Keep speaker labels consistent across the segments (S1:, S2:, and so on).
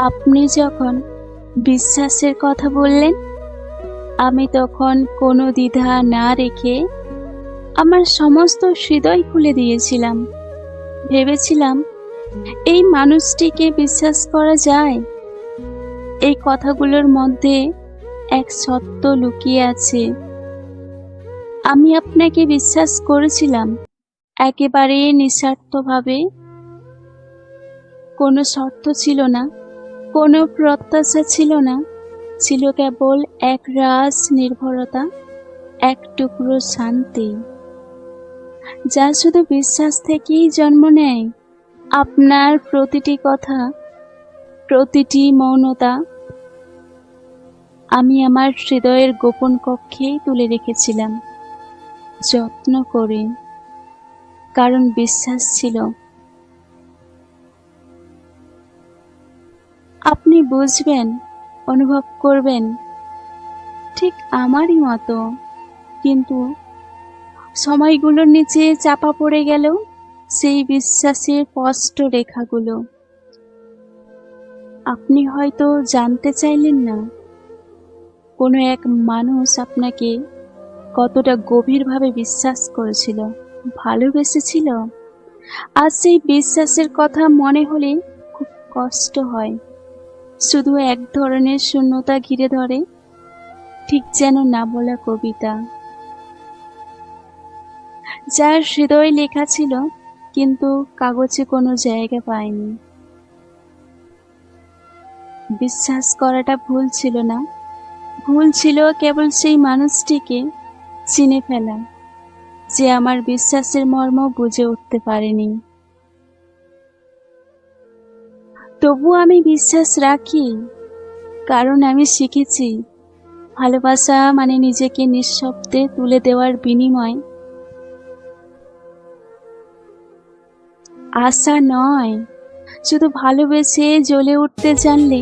S1: আপনি যখন বিশ্বাসের কথা বললেন, আমি তখন কোনো দ্বিধা না রেখে আমার সমস্ত হৃদয় খুলে দিয়েছিলাম। ভেবেছিলাম, এই মানুষটিকে বিশ্বাস করা যায়? এই কথাগুলোর মধ্যে এক সত্য লুকিয়ে আছে। আমি আপনাকে বিশ্বাস করেছিলাম, একেবারে নিঃস্বার্থভাবে। কোনো শর্ত ছিল না। কোনো প্রত্যাশা ছিল না। ছিল কেবল এক রাস নির্ভরতা, এক টুকরো শান্তি। যা শুধু বিশ্বাস থেকেই জন্ম নেয়। আপনার প্রতিটি কথা, প্রতিটি মৌনতা আমি আমার হৃদয়ের গোপন কক্ষেই তুলে রেখেছিলাম। যত্ন করে। কারণ বিশ্বাস ছিল। আপনি বুঝবেন, অনুভব করবেন, ঠিক আমারই মতো। কিন্তু সময়গুলোর নিচে চাপা পড়ে গেল সেই বিশ্বাসের স্পষ্ট রেখাগুলো। আপনি হয়তো জানতে চাইলেন না, কোনো এক মানুষ আপনাকে কতটা গভীরভাবে বিশ্বাস করেছিল, ভালোবেসেছিল। আর সেই বিশ্বাসের কথা মনে হলে খুব কষ্ট হয়। শুধু এক ধরনের শূন্যতা ঘিরে ধরে, ঠিক যেন না বলা কবিতা। যার হৃদয় লেখা ছিল, কিন্তু কাগজে কোনো জায়গা পায়নি। বিশ্বাস করাটা ভুল ছিল না। ভুল ছিল কেবল সেই মানুষটিকে চিনে ফেলা, যে আমার বিশ্বাসের মর্ম বুঝে উঠতে পারেনি। তবু আমি বিশ্বাস রাখি, কারণ আমি শিখেছি, ভালোবাসা মানে নিজেকে নিঃশব্দে তুলে দেওয়ার বিনিময়। আশা নয়, শুধু ভালোবেসে জ্বলে উঠতে জানলে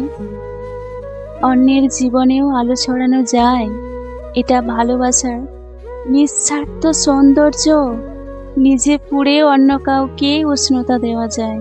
S1: অন্যের জীবনেও আলো ছড়ানো যায়। এটা ভালোবাসার নিঃস্বার্থ সৌন্দর্য, নিজে পুড়ে অন্য কাউকে উষ্ণতা দেওয়া যায়।